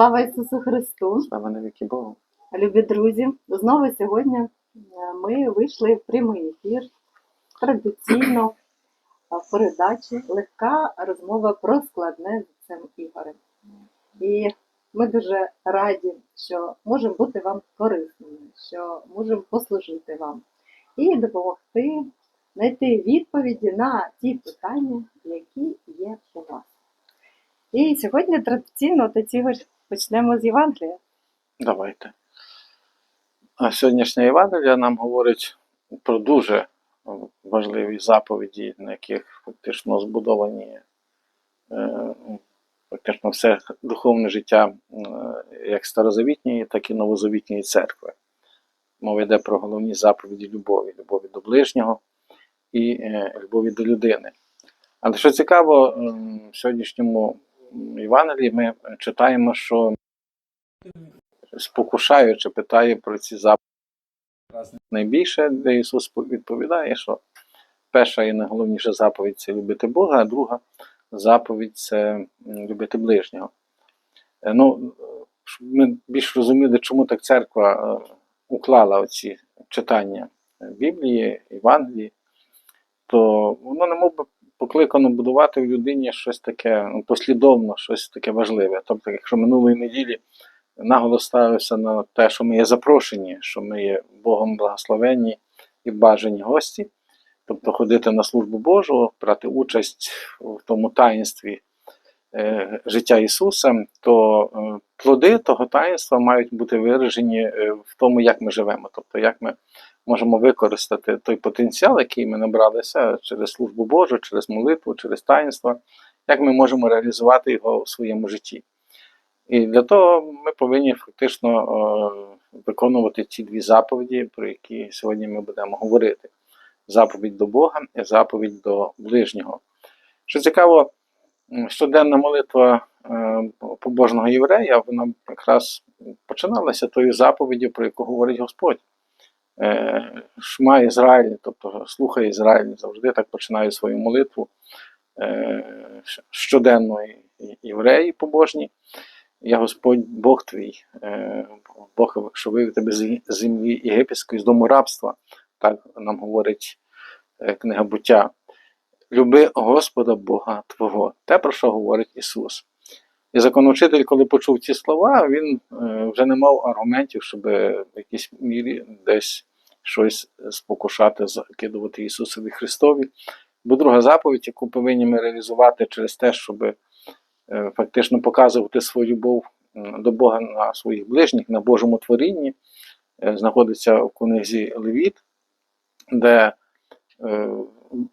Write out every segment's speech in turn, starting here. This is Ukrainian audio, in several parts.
Слава Ісусу Христу! Слава навіки Богу. Любі друзі! Знову сьогодні е, ми вийшли в прямий ефір. Традиційно в передачі легка розмова про складне з цим Ігорем. І ми дуже раді, що можемо бути вам корисними, що можемо послужити вам і допомогти знайти відповіді на ті питання, які є у вас. І сьогодні традиційно, отець Ігор, почнемо з Євангелія. Давайте. А сьогоднішня Євангелія нам говорить про дуже важливі заповіді, на яких фактично збудовані е, фактично все духовне життя е, як старозавітньої, так і новозавітньої церкви. Мова йде про головні заповіді любові, любові до ближнього і е, любові до людини. Але що цікаво, в сьогоднішньому Євангелії ми читаємо, що спокушаючи, питає про ці заповіді. Найбільше, де Ісус відповідає, що перша і найголовніша заповідь це любити Бога, а друга заповідь це любити ближнього. Е, Ну, щоб ми більш розуміли, чому так церква е, уклала оці читання Біблії, Євангелії, то воно не мов би покликано будувати в людині щось таке ну, послідовно, щось таке важливе. Тобто, якщо минулої неділі наголос ставився на те, що ми є запрошені, що ми є Богом благословенні і бажані гості, тобто ходити на службу Божу, брати участь в тому таїнстві е, життя Ісуса, то е, плоди того таїнства мають бути виражені е, в тому, як ми живемо, тобто як ми можемо використати той потенціал, який ми набралися через службу Божу, через молитву, через таїнство, як ми можемо реалізувати його у своєму житті. І для того ми повинні фактично е, виконувати ці дві заповіді, про які сьогодні ми будемо говорити: заповідь до Бога і заповідь до ближнього. Що цікаво, щоденна молитва е, побожного єврея, вона якраз починалася тою заповіддю, про яку говорить Господь. Е, Шма Ізраїль, тобто слухай Ізраїль, завжди так починає свою молитву е, щоденно євреї побожні. Я Господь Бог твій, е, Бог, що вивів тебе з землі єгипетської, з дому рабства, так нам говорить книга буття. Люби Господа Бога Твого, те, про що говорить Ісус. І законовчитель, коли почув ці слова, він е, вже не мав аргументів, щоб в якійсь мірі десь щось спокушати, закидувати Ісусові Христові. Бо друга заповідь, яку повинні ми реалізувати через те, щоб е, фактично показувати свою любов до Бога на своїх ближніх, на Божому творінні, е, знаходиться в книзі Левіт, де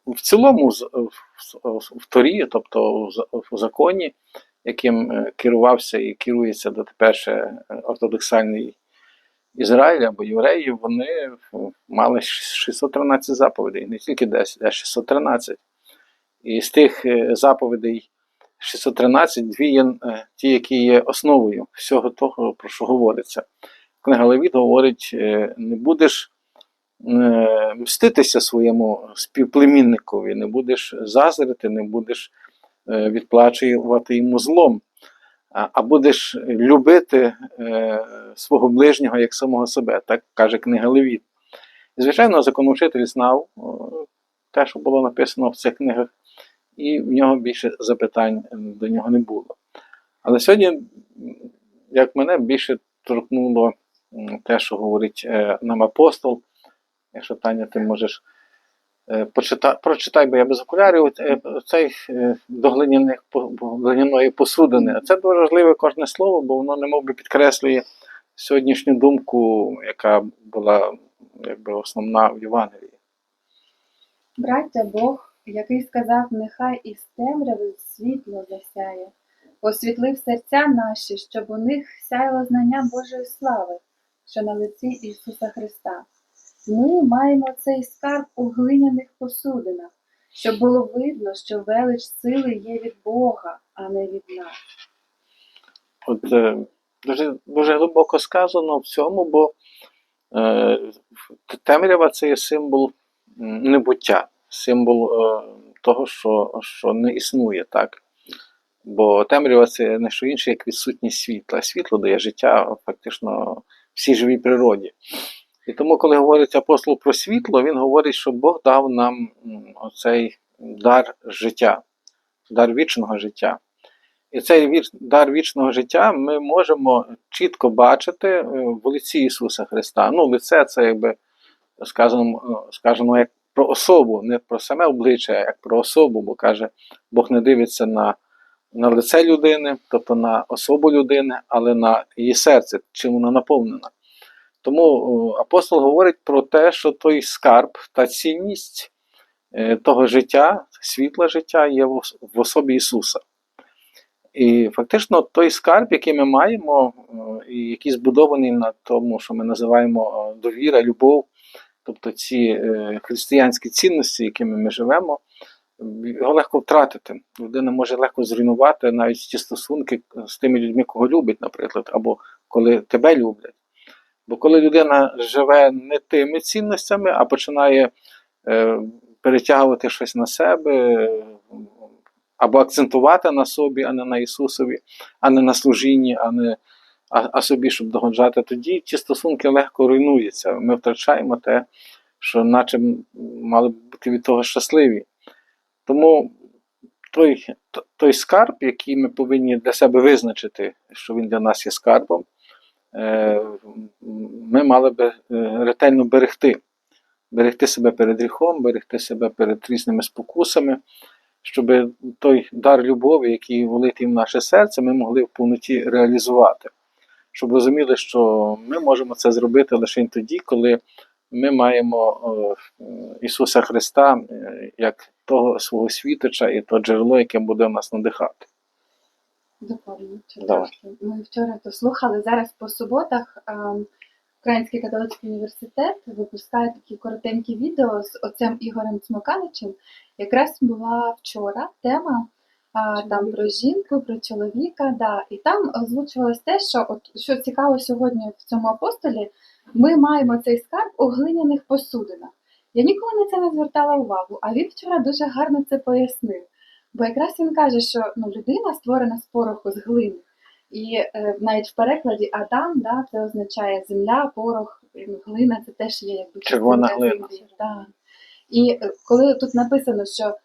в цілому в Торі, тобто в законі, яким е, керувався і керується дотепер ще ортодоксальний Ізраїль або євреї, вони мали 613 заповідей, не тільки 10, а 613. І з тих е, заповідей 613, дві є е, ті, які є основою всього того, про що говориться. Книга Левіт говорить: не будеш мститися своєму співплемінникові, не будеш зазирити, не будеш відплачувати йому злом, а, будеш любити е, свого ближнього як самого себе, так каже книга Левіт. Звичайно, законовчитель знав е, те, що було написано в цих книгах, і в нього більше запитань до нього не було. Але сьогодні, як мене більше торкнуло те, що говорить е, нам апостол, якщо Таня, ти можеш е, почита, прочитай, бо я без окулярів, е, цей е, до глиняної посудини. А Це дуже важливе кожне слово, бо воно немов би підкреслює сьогоднішню думку, яка була якби основна в Євангелії. Браття Бог, який сказав, нехай із темряви світло засяє, освітлив серця наші, щоб у них сяяло знання Божої слави, що на лиці Ісуса Христа. Ми маємо цей скарб у глиняних посудинах, щоб було видно, що велич сили є від Бога, а не від нас. От е, дуже, дуже глибоко сказано в цьому, бо е, темрява це є символ небуття, символ е, того, що, що не існує так. Бо темрява це не що інше, як відсутність світла. Світло дає життя фактично всій живій природі. І тому, коли говорить апостол про світло, він говорить, що Бог дав нам м, оцей дар життя, дар вічного життя. І цей дар вічного життя ми можемо чітко бачити е, в лиці Ісуса Христа. Ну, лице це якби сказано, е, сказано як про особу, не про саме обличчя, а як про особу, бо каже, Бог не дивиться на, на лице людини, тобто на особу людини, але на її серце, чим вона наповнена. Тому апостол говорить про те, що той скарб та цінність е, того життя, світла життя є в особі Ісуса. І фактично той скарб, який ми маємо, і який збудований на тому, що ми називаємо довіра, любов, тобто ці е, християнські цінності, якими ми живемо, його легко втратити. Людина може легко зруйнувати навіть ті стосунки з тими людьми, кого любить, наприклад, або коли тебе люблять. Бо коли людина живе не тими цінностями, а починає е, перетягувати щось на себе, або акцентувати на собі, а не на Ісусові, а не на служінні, а не а, а собі, щоб догоджати, тоді ті стосунки легко руйнуються. Ми втрачаємо те, що наче мали б бути від того щасливі. Тому той, той скарб, який ми повинні для себе визначити, що він для нас є скарбом, е, мали би е, ретельно берегти. Берегти себе перед гріхом, берегти себе перед різними спокусами, щоб той дар любові, який влитий в наше серце, ми могли в повноті реалізувати. Щоб розуміли, що ми можемо це зробити лише тоді, коли ми маємо е, Ісуса Христа е, як того свого світоча і то джерело, яке буде нас надихати. Доповню. Давай. Ми вчора то слухали. Зараз по суботах ем, Український католицький університет випускає такі коротенькі відео з отцем Ігорем Цмоканичем. Якраз була вчора тема а, там про жінку, про чоловіка. Да. І там озвучувалось те, що от що цікаво сьогодні в цьому апостолі, ми маємо цей скарб у глиняних посудинах. Я ніколи на це не звертала увагу, а він вчора дуже гарно це пояснив. Бо якраз він каже, що ну, людина створена з пороху з глини. І е, навіть в перекладі Адам, да, це означає земля, порох, глина це теж є якби Червона глина. Да. І е, коли тут написано, що е,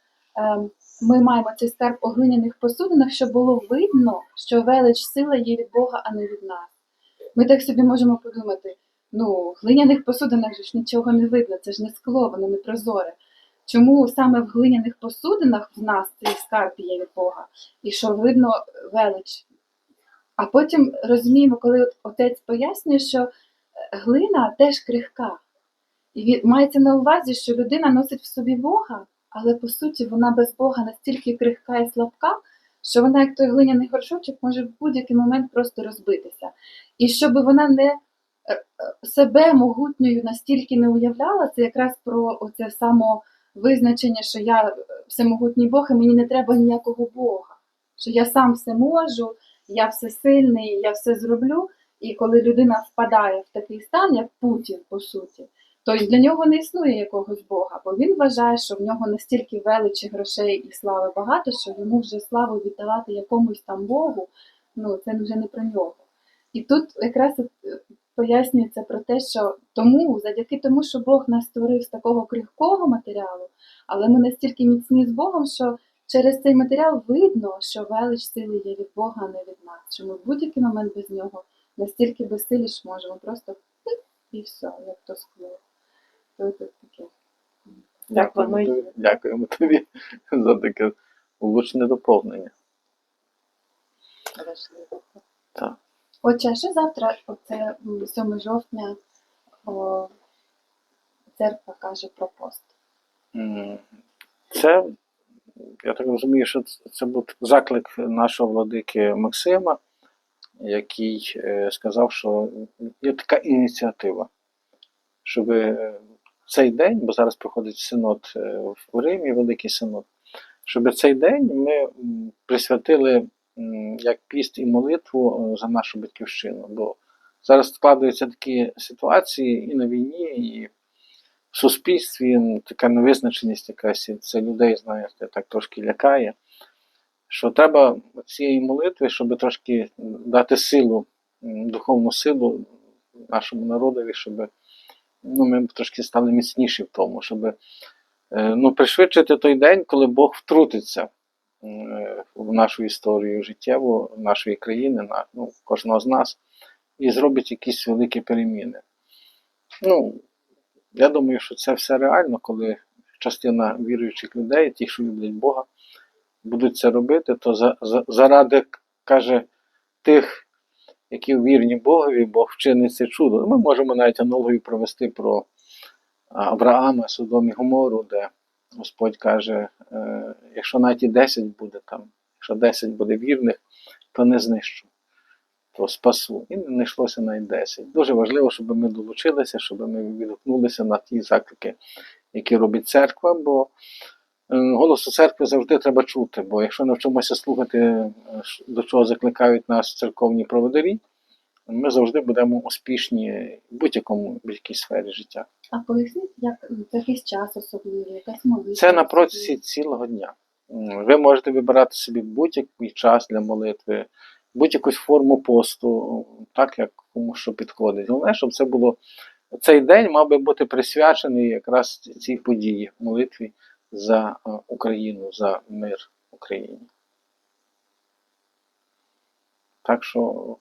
ми маємо цей скарб у глиняних посудинах, щоб було видно, що велич сила є від Бога, а не від нас. Ми так собі можемо подумати: ну, в глиняних посудинах ж нічого не видно, це ж не скло, воно не прозоре. Чому саме в глиняних посудинах в нас цей скарб є від Бога, і що видно велич? А потім розуміємо, коли отець пояснює, що е, глина теж крихка. І мається на увазі, що людина носить в собі Бога, але по суті вона без Бога настільки крихка і слабка, що вона, як той глиняний горшочок, може в будь-який момент просто розбитися. І щоб вона не е, е, себе могутньою настільки не уявляла, це якраз про оце самовизначення, що я всемогутній Бог, і мені не треба ніякого Бога. Що я сам все можу, я всесильний, я все зроблю. І коли людина впадає в такий стан, як Путін, по суті, то для нього не існує якогось Бога, бо він вважає, що в нього настільки величі грошей і слави багато, що йому вже славу віддавати якомусь там Богу, ну це вже не про нього. І тут якраз е, пояснюється про те, що тому, завдяки тому, що Бог нас створив з такого крихкого матеріалу, але ми настільки міцні з Богом, що через цей матеріал видно, що велич сили є від Бога, а не від нас. Що ми в будь-який момент без нього настільки безсилі ж можемо просто і все, як то скло. То тут таке. Дякуємо тобі, дякуємо тобі за таке влучне доповнення. Так. Отже, а що завтра, оце м, 7 жовтня, о, церква каже про пост? Це, я так розумію, що це- був заклик нашого владики Максима, який е, сказав, що є така ініціатива, щоб е, цей день, бо зараз проходить синод е, в Римі, Великий синод, щоб цей день ми присвятили як піст і молитву за нашу батьківщину. Бо зараз складаються такі ситуації і на війні, і в суспільстві така невизначеність якась, це людей, знаєте, так трошки лякає. що треба цієї молитви, щоб трошки дати силу, духовну силу нашому народові, щоб ну, ми трошки стали міцніші в тому, щоб е, ну, пришвидшити той день, коли Бог втрутиться в нашу історію життєву нашої країни, на ну, кожного з нас, і зробить якісь великі переміни. Ну, я думаю, що це все реально, коли частина віруючих людей, ті, що люблять Бога, будуть це робити, то за, за, заради, каже, тих, які вірні Богові, Бог вчинить це чудо. Ми можемо навіть аналогію провести про Авраама, Содом і Гомору, де Господь каже, е, якщо навіть і 10 буде там, якщо 10 буде вірних, то не знищу, то спасу. І не йшлося навіть 10. Дуже важливо, щоб ми долучилися, щоб ми відгукнулися на ті заклики, які робить церква, бо е, голосу церкви завжди треба чути, бо якщо навчимося слухати, е, до чого закликають нас церковні проводарі, ми завжди будемо успішні в будь-якому будь-якій сфері життя. А поясніть, як якийсь час особливий, якась молитва? Це на протязі цілого дня. Ви можете вибирати собі будь-який час для молитви, будь-якусь форму посту, так як кому що підходить. Головне, щоб це було цей день мав би бути присвячений якраз цій події, молитві за е, Україну, за мир Україні. Так що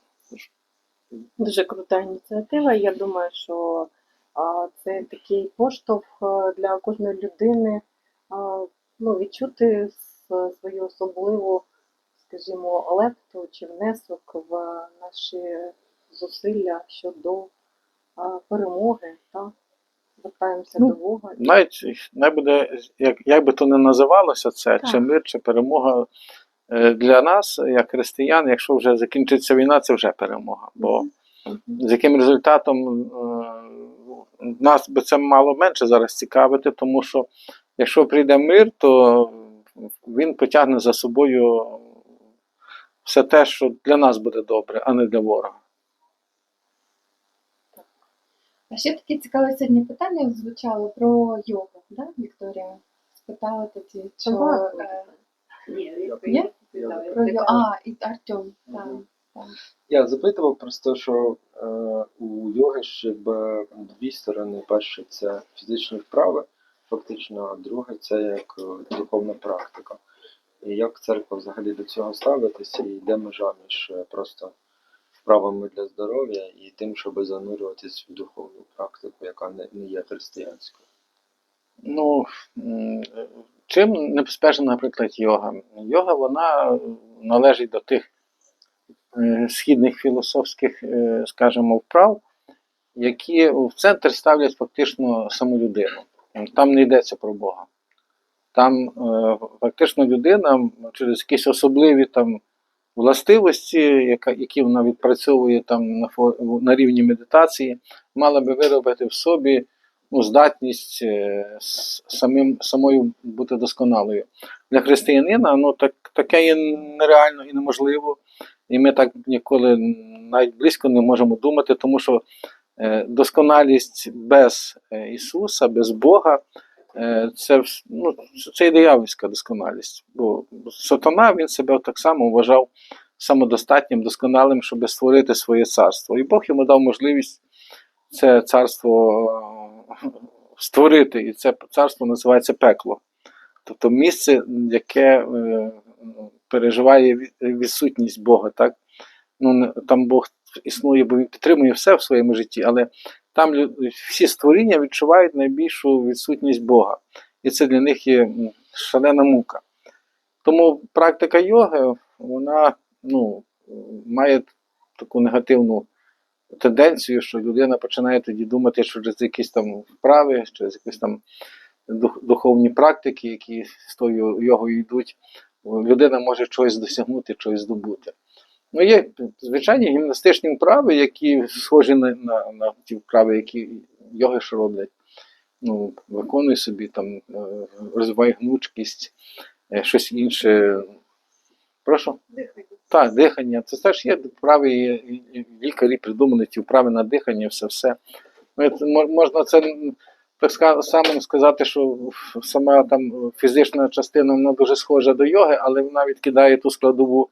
Дуже крута ініціатива. Я думаю, що це такий поштовх е, для кожної людини ну, відчути свою особливу, скажімо, лепту чи внесок в наші зусилля щодо перемоги. Так? Звертаємося Ну, до Бога. навіть не буде, як, як би то не називалося це, Так. чи мир, чи перемога е, для нас, як християн, якщо вже закінчиться війна, це вже перемога. Бо з яким результатом е, нас би це мало менше зараз цікавити, тому що якщо прийде мир, то він потягне за собою все те, що для нас буде добре, а не для ворога. А ще таке цікаве сьогодні питання звучало про йогу, да, Вікторія? Спитала тоді, що Багато. е, Є? про йогу. А, і Артем, так. Я запитував просто, що е, у йоги ж якби дві сторони. Перше це фізичні вправи, фактично, а друге це як е, духовна практика. Як церква взагалі до цього ставитися, і де межа між е, просто вправами для здоров'я і тим, щоб занурюватись в духовну практику, яка не, не є християнською. Ну, чим небезпечна, наприклад, йога? Йога вона належить до тих е, східних філософських, е, скажімо, вправ, які в центр ставлять фактично саму людину. Там не йдеться про Бога. Там е, фактично людина через якісь особливі там властивості, які вона відпрацьовує там на, на рівні медитації, мала би виробити в собі ну, здатність е, самим, самою бути досконалою. Для християнина ну, так, таке є нереально і неможливо. І ми так ніколи навіть близько не можемо думати, тому що е, досконалість без Ісуса, без Бога, це, ну, це і диявольська досконалість. Бо сатана він себе так само вважав самодостатнім, досконалим, щоб створити своє царство. І Бог йому дав можливість це царство е, створити, і це царство називається пекло. Тобто місце, яке е, переживає відсутність Бога. Так? Ну, там Бог існує, бо він підтримує все в своєму житті, але там всі створіння відчувають найбільшу відсутність Бога. І це для них є шалена мука. Тому практика йоги, вона ну, має таку негативну тенденцію, що людина починає тоді думати, що через якісь там вправи, через якісь там духовні практики, які з тою йогою йдуть, людина може чогось досягнути, чогось здобути. Ну, є звичайні гімнастичні вправи, які схожі на, на, на ті вправи, які йоги ж роблять. Ну, виконуй собі там, е, розвивай гнучкість, е, щось інше. Прошу? дихання. Так, дихання. Це теж є вправи, лікарі придумали ті вправи на дихання, все все. Ну, можна це так само сказати, що сама там фізична частина вона дуже схожа до йоги, але вона відкидає ту складову,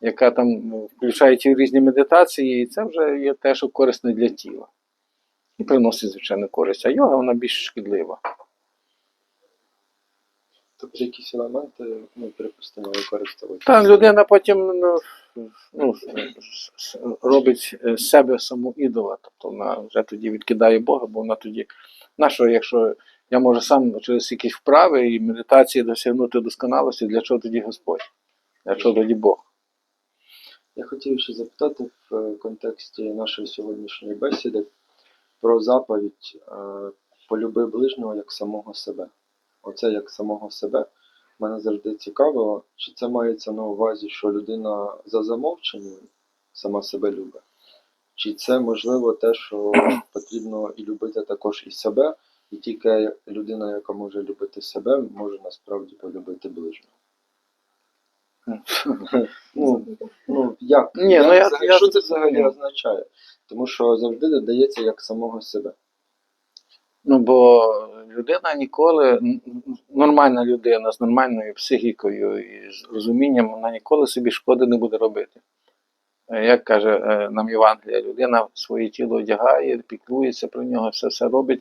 яка там ну, включає ті різні медитації, і це вже є те, що корисне для тіла. І приносить, звичайно, користь. А йога вона більш шкідлива. Тобто якісь елементи, ну, припустимо, використовують. Та людина потім ну, ну, робить себе саму ідола. Тобто вона вже тоді відкидає Бога, бо вона тоді. На що, якщо я можу сам через якісь вправи і медитації досягнути досконалості, для чого тоді Господь? Для чого тоді Бог? Я хотів ще запитати в е, контексті нашої сьогоднішньої бесіди про заповідь е, полюби ближнього як самого себе. Оце як самого себе. Мене завжди цікавило, чи це мається на увазі, що людина за замовченням сама себе любить, чи це можливо те, що потрібно і любити також і себе, і тільки людина, яка може любити себе, може насправді полюбити ближнього. Ну, ну як? Ні, ну, я- взагалі- я- що це взагалі ну. означає? Тому що завжди додається як самого себе. Ну, бо людина ніколи, н- н- нормальна людина з нормальною психікою і з розумінням, вона ніколи собі шкоди не буде робити. Е, Як каже е, нам Євангелія, людина своє тіло одягає, піклується про нього, все все робить.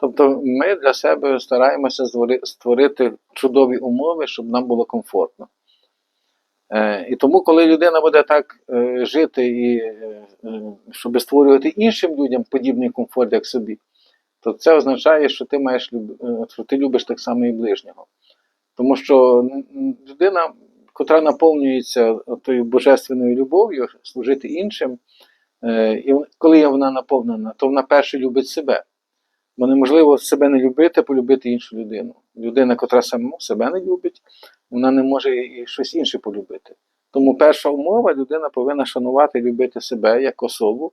Тобто ми для себе стараємося створити чудові умови, щоб нам було комфортно. Е, І тому, коли людина буде так е, жити і е, щоб створювати іншим людям подібний комфорт, як собі, то це означає, що ти маєш що ти любиш так само і ближнього. Тому що людина, котра наповнюється тою божественною любов'ю, служити іншим, і коли вона наповнена, то вона перше любить себе. Бо неможливо себе не любити, полюбити іншу людину. Людина, котра саму себе не любить, вона не може і щось інше полюбити. Тому перша умова людина повинна шанувати і любити себе як особу,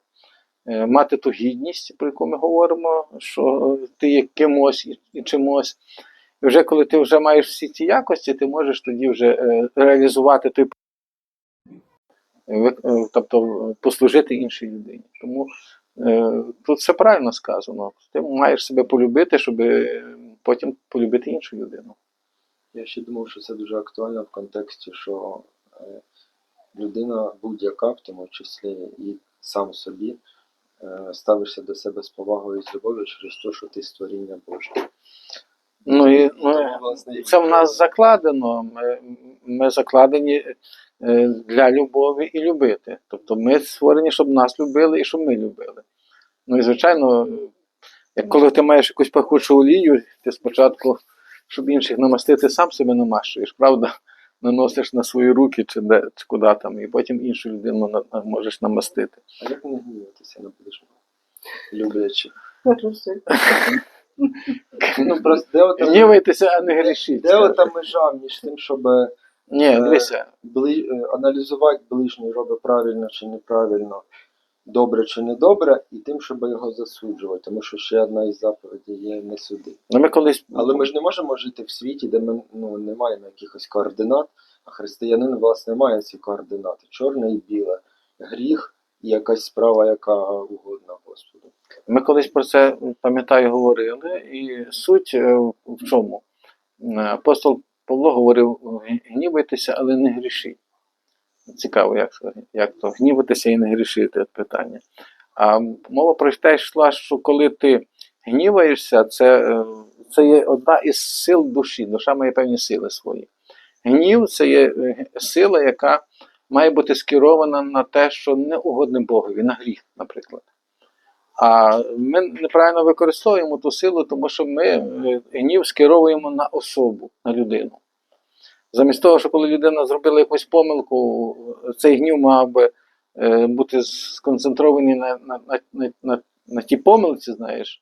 е, мати ту гідність, про яку ми говоримо, що ти є кимось і- чимось. І вже коли ти вже маєш всі ці якості, ти можеш тоді вже е, реалізувати той е, тобто послужити іншій людині. Тому тут все правильно сказано. Ти маєш себе полюбити, щоб потім полюбити іншу людину. Я ще думав, що це дуже актуально в контексті, що е, людина будь-яка, в тому числі і сам собі, е, ставишся до себе з повагою і з любов'ю через те, що ти створіння Боже. Ну і ну, власне, це в нас закладено. Ми, ми закладені е, для любові і любити. Тобто ми створені, щоб нас любили і щоб ми любили. Ну і звичайно, як коли ти маєш якусь пахучу олію, ти спочатку, щоб інших намастити, сам себе намащуєш, правда? Наносиш на свої руки чи де чи куди там, і потім іншу людину на- на- можеш намастити. А як не гніватися на ближнього? Люблячи. Хороший. Ну просто де ота, Гнівайтеся, а не грішіть. де ота межа між тим, щоб е, Ні, дивися, бли... е, аналізувати ближній робить правильно чи неправильно, добре чи недобре, і тим, щоб його засуджувати. Тому що ще одна із заповідей є не суди. ну ми колись Але ми ж не можемо жити в світі, де ми ну, не маємо якихось координат, а християнин, власне, має ці координати: чорне і біле, гріх і якась справа, яка угодна Господу. Ми колись про це, пам'ятаю, говорили, і суть е, в чому? Е, Апостол Павло говорив: гнівайтеся, але не грішіть. Цікаво, як, як то гніватися і не грішити питання. А мова про те йшла, що коли ти гніваєшся, це, е, це є одна із сил душі. Душа має певні сили свої. Гнів це є е, сила, яка має бути скерована на те, що не угодне Богові, на гріх, наприклад. А ми неправильно використовуємо ту силу, тому що ми е, гнів скеровуємо на особу, на людину. Замість того, що коли людина зробила якусь помилку, цей гнів мав би е, бути сконцентрований на, на, на, на, на, тій помилці, знаєш,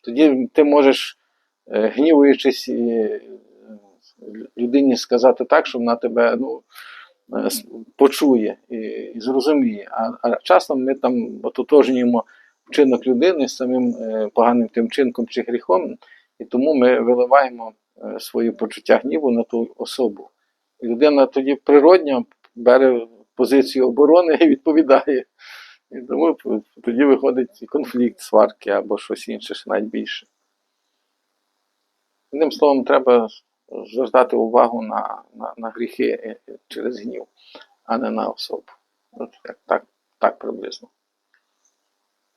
тоді ти можеш, е, гнівуючись е, людині сказати так, що вона тебе ну, почує і, і зрозуміє. А, а часом ми там ототожнюємо вчинок людини з самим поганим тим вчинком чи гріхом, і тому ми виливаємо свої почуття гніву на ту особу. Людина тоді природньо бере позицію оборони і відповідає. І тому тоді виходить конфлікт, сварки або щось інше, ще навіть більше. Одним словом, треба звертати увагу на, на, на гріхи через гнів, а не на особу. От як так, так приблизно.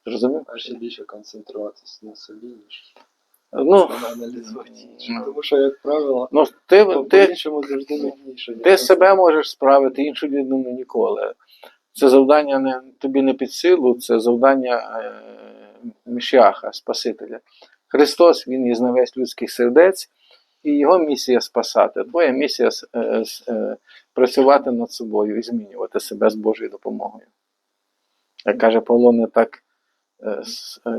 Зрозумів? А ще більше концентруватися на собі, ніж Ну. Тому що, як правило, ну ти, ти, по-іншому завжди нудніше. ти себе можеш справити, іншу людину ніколи. Це завдання не, тобі не під силу, це завдання е, Мішіаха, Спасителя. Христос, Він є знавець людських сердець, і його місія спасати. Твоя місія е, е, працювати над собою і змінювати себе з Божою допомогою. Як каже Павло, не так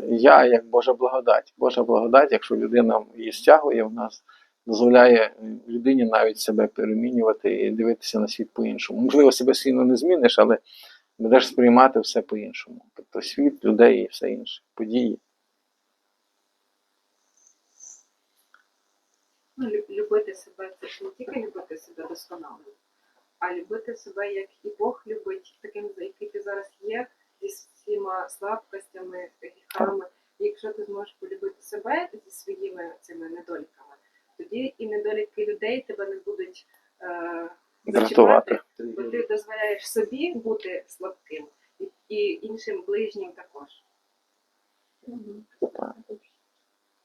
я, як Божа благодать. Божа благодать, якщо людина її стягує в нас, дозволяє людині навіть себе перемінювати і дивитися на світ по-іншому. Можливо, себе сильно не зміниш, але будеш сприймати все по-іншому. Тобто світ, людей і все інше, події. Ну, любити себе це ж не тільки любити себе досконало, а любити себе, як і Бог любить, таким, який ти зараз є, зі всіма слабкостями, гріхами. І якщо ти зможеш полюбити себе зі своїми цими недоліками, тоді і недоліки людей тебе не будуть е, зачіпати, бо ти дозволяєш собі бути слабким і, і іншим ближнім також.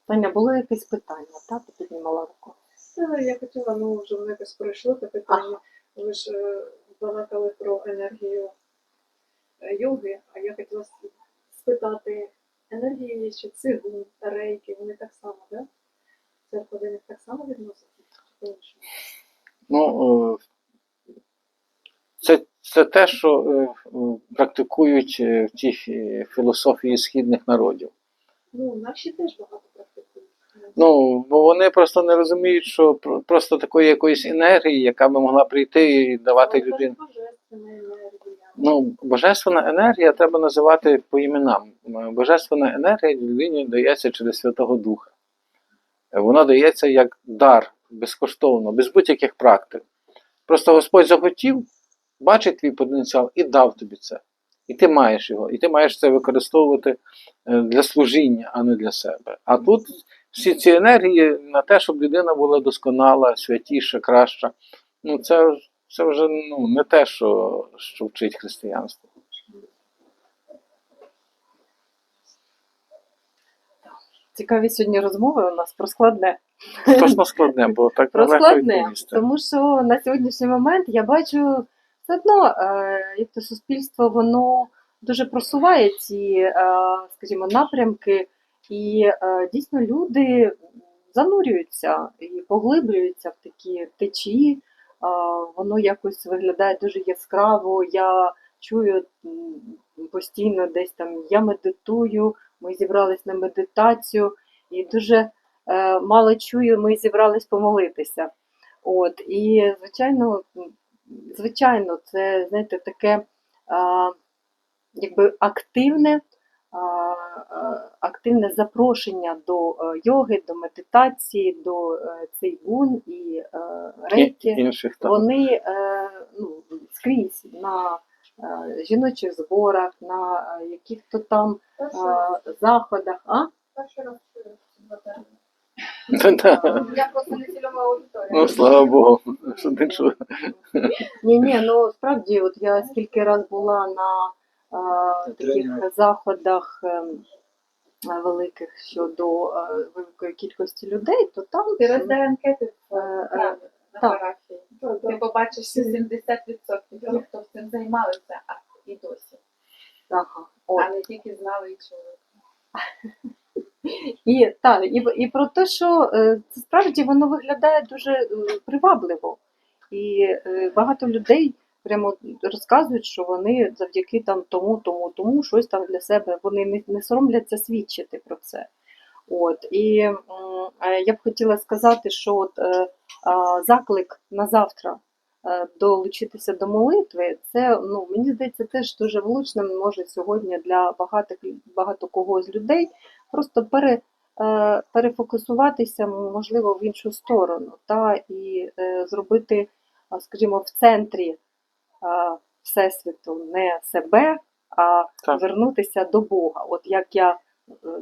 Таня, було якесь питання, так? Ти піднімала руку. Та, я хотіла, ну вже воно якось пройшло те питання. Ви ж е, балакали про енергію йоги, а я хотіла спитати, енергії ще цигун, рейки, вони так само, да? Церква до них так само відноситься? Ну, е, це, це те, що е, е, практикують е, в тій філософії східних народів. Ну, наші теж багато практикують. Ну, бо вони просто не розуміють, що просто такої якоїсь енергії, яка би могла прийти і давати Але людині. Ну, божественна енергія треба називати по іменам. Божественна енергія людині дається через Святого Духа. Е, Вона дається як дар безкоштовно, без будь-яких практик. Просто Господь захотів, бачить твій потенціал і дав тобі це. І ти маєш його, і ти маєш це використовувати е, для служіння, а не для себе. А тут всі ці енергії на те, щоб людина була досконала, святіша, краща. Ну, це, це вже ну, не те, що, що вчить християнство. Цікаві сьогодні розмови у нас про складне. Точно складне, бо так Про складне, тому що на сьогоднішній момент я бачу все одно, е, як то суспільство воно дуже просуває ці, е, скажімо, напрямки, і е, дійсно люди занурюються і поглиблюються в такі течії. Воно якось виглядає дуже яскраво. Я чую постійно десь там я медитую, ми зібрались на медитацію, і дуже е, мало чую, ми зібрались помолитися. От, і, звичайно, звичайно, це, знаєте, таке якби активне, активне запрошення до е, йоги, до медитації, до е, цейгун І, рейки. інших там. Вони е, ну, скрізь на е, жіночих зборах, на е, яких-то там е, заходах. А? перший раз. Я просто не цільова аудиторія. Ну, слава Богу, що ти чув. Ні, ні, ну справді, от я скільки раз була на е, таких заходах е, великих щодо е, великої кількості людей, то там Ти роздай анкети в Е, е, так. Ти побачиш, 70% тих, хто цим займалися, а і досі. ага, от. А не тільки знали і чули. І, так, і, і про те, що е, це справді воно виглядає дуже е, привабливо. І е, багато людей прямо розказують, що вони завдяки там тому, тому, тому щось там для себе вони не, не соромляться свідчити про це. От і е, я б хотіла сказати, що от, е, заклик на завтра е, долучитися до молитви, це ну мені здається теж дуже влучним може сьогодні для багатих багато кого з людей просто пере, е, перефокусуватися, можливо, в іншу сторону, та, і зробити, скажімо, в центрі Всесвіту не себе, а Так. звернутися до Бога. От як я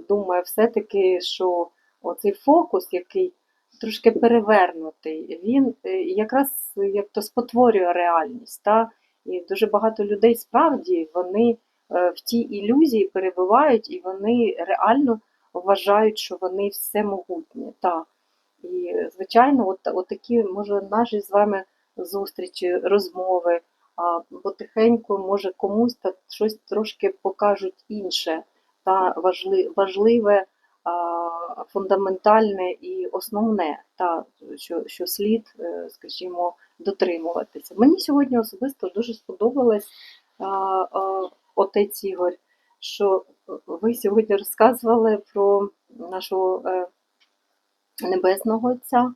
думаю, все-таки, що оцей фокус, який трошки перевернутий. Він е, якраз як то спотворює реальність. Та? І дуже багато людей справді вони е, в тій ілюзії перебувають і вони реально вважають, що вони все могутні. Та. І, звичайно, от, от такі, може, наші з вами зустрічі, розмови, а, потихеньку, може, комусь та щось трошки покажуть інше та важли, важливе, фундаментальне і основне, та, що, що слід, е, скажімо, дотримуватися. Мені сьогодні особисто дуже сподобалось отець Ігор, що ви сьогодні розказували про нашого е, небесного Отця.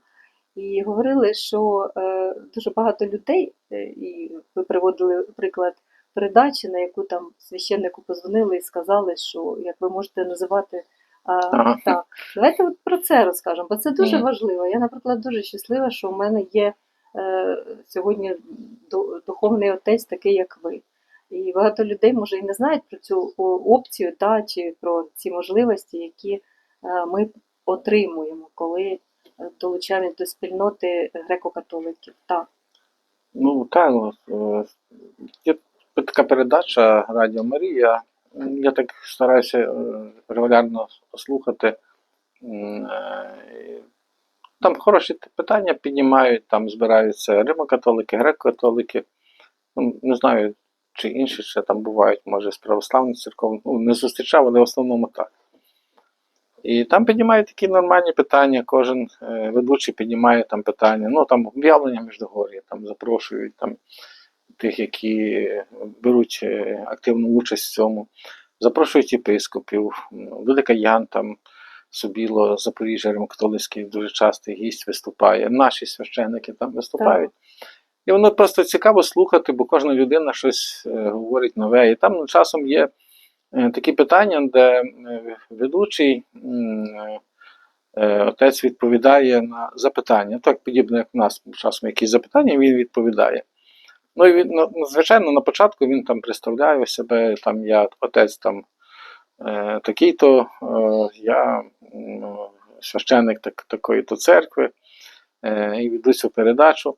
І говорили, що е, дуже багато людей, е, і ви приводили приклад передачі, на яку там священнику позвонили і сказали, що як ви можете називати Ага. так. Давайте от про це розкажемо, бо це дуже Мгм. важливо. Я, наприклад, дуже щаслива, що в мене є е, сьогодні духовний отець, такий, як ви. І багато людей, може, і не знають про цю опцію та, чи про ці можливості, які е, ми отримуємо, коли е, долучаємось до спільноти греко-католиків. Так. Ну так, е, є така передача Радіо Марія. Я так стараюся е, регулярно слухати. Е, Там хороші питання піднімають, там збираються римокатолики, греко-католики. Ну, не знаю, чи інші ще там бувають, може, з православних церков. Ну, не зустрічав, але в основному так. І там піднімають такі нормальні питання, кожен е, ведучий піднімає там питання. Ну там об'явлення Міждогор'я, там запрошують там тих, які беруть е, активну участь в цьому, запрошують єпископів, ну, Велика Ян там. Собіло Запоріжжя Римокатолицький дуже частий гість виступає. Наші священники там виступають. І воно просто цікаво слухати, бо кожна людина щось е, говорить нове. І там ну, часом є е, такі питання, де ведучий отець відповідає на запитання. Так подібно, як в нас часом якісь запитання, він відповідає. Ну і він, ну, ну, звичайно, на початку він там представляє себе, там я отець там е, такий-то, е, я м, священник так, такої-то церкви, е, і веду цю передачу.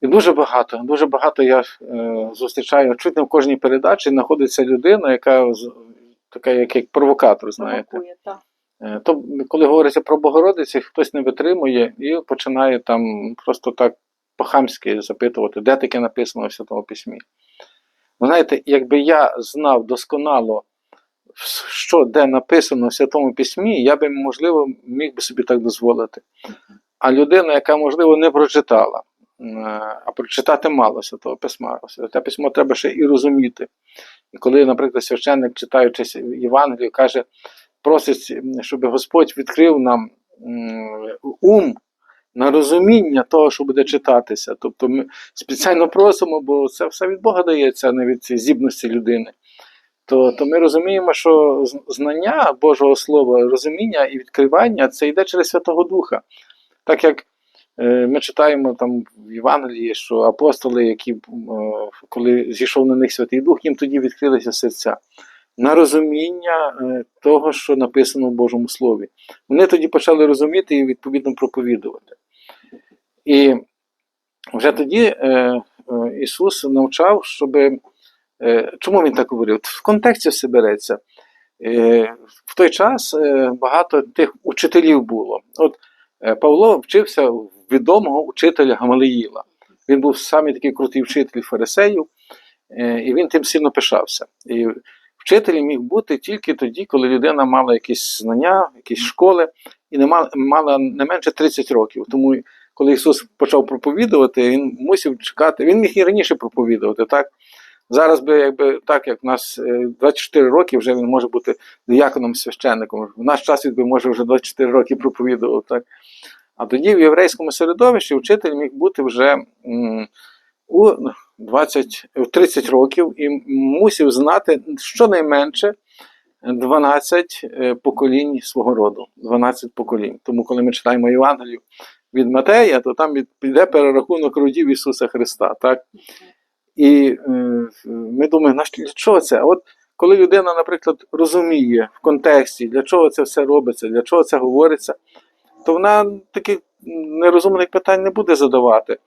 І дуже багато, дуже багато я е, зустрічаю, чуть не в кожній передачі знаходиться людина, яка така, як, як провокатор, знаєте. Провокує, так. То, коли говориться про Богородиці, хтось не витримує і починає там просто так по-хамськи запитувати, де таке написано в Святому Письмі. Ви знаєте, якби я знав досконало, що де написано в Святому Письмі, я би, можливо, міг би собі так дозволити. А людина, яка, можливо, не прочитала, е, а прочитати мало Святого Письма. Святе письмо треба ще і розуміти. І коли, наприклад, священник, читаючи Євангелію, каже, просить, щоб Господь відкрив нам ум на розуміння того, що буде читатися. Тобто ми спеціально просимо, бо це все від Бога дається, а не від цієї людини. То, то ми розуміємо, що знання Божого Слова, розуміння і відкривання це йде через Святого Духа. Так як е, ми читаємо там в Євангелії, що апостоли, які е, коли зійшов на них Святий Дух, їм тоді відкрилися серця на розуміння е, того, що написано в Божому Слові. Вони тоді почали розуміти і відповідно проповідувати. І вже тоді е, е, Ісус навчав, щоб. Е, чому він так говорив? В контексті все береться. В той час багато тих учителів було. От Павло вчився відомого учителя Гамалиїла. Він був самий такий крутий вчитель фарисеїв, і він тим сильно пишався. І вчитель міг бути тільки тоді, коли людина мала якісь знання, якісь школи, і не мала, мала не менше 30 років. Тому, коли Ісус почав проповідувати, він мусив чекати. Він міг і раніше проповідувати, так? Зараз би, якби так, як в нас е, 24 роки, вже він може бути дияконом священником. В наш час він би може вже 24 роки проповідував. Так? А тоді в єврейському середовищі вчитель міг бути вже у 20, 30 років і мусив знати щонайменше 12 е, поколінь свого роду. 12 поколінь. Тому, коли ми читаємо Євангелію від Матея, то там йде перерахунок родів Ісуса Христа. Так? І е, ми думаємо, «Наш- для чого це? От коли людина, наприклад, розуміє в контексті, для чого це все робиться, для чого це говориться, то вона таких нерозумних питань не буде задавати.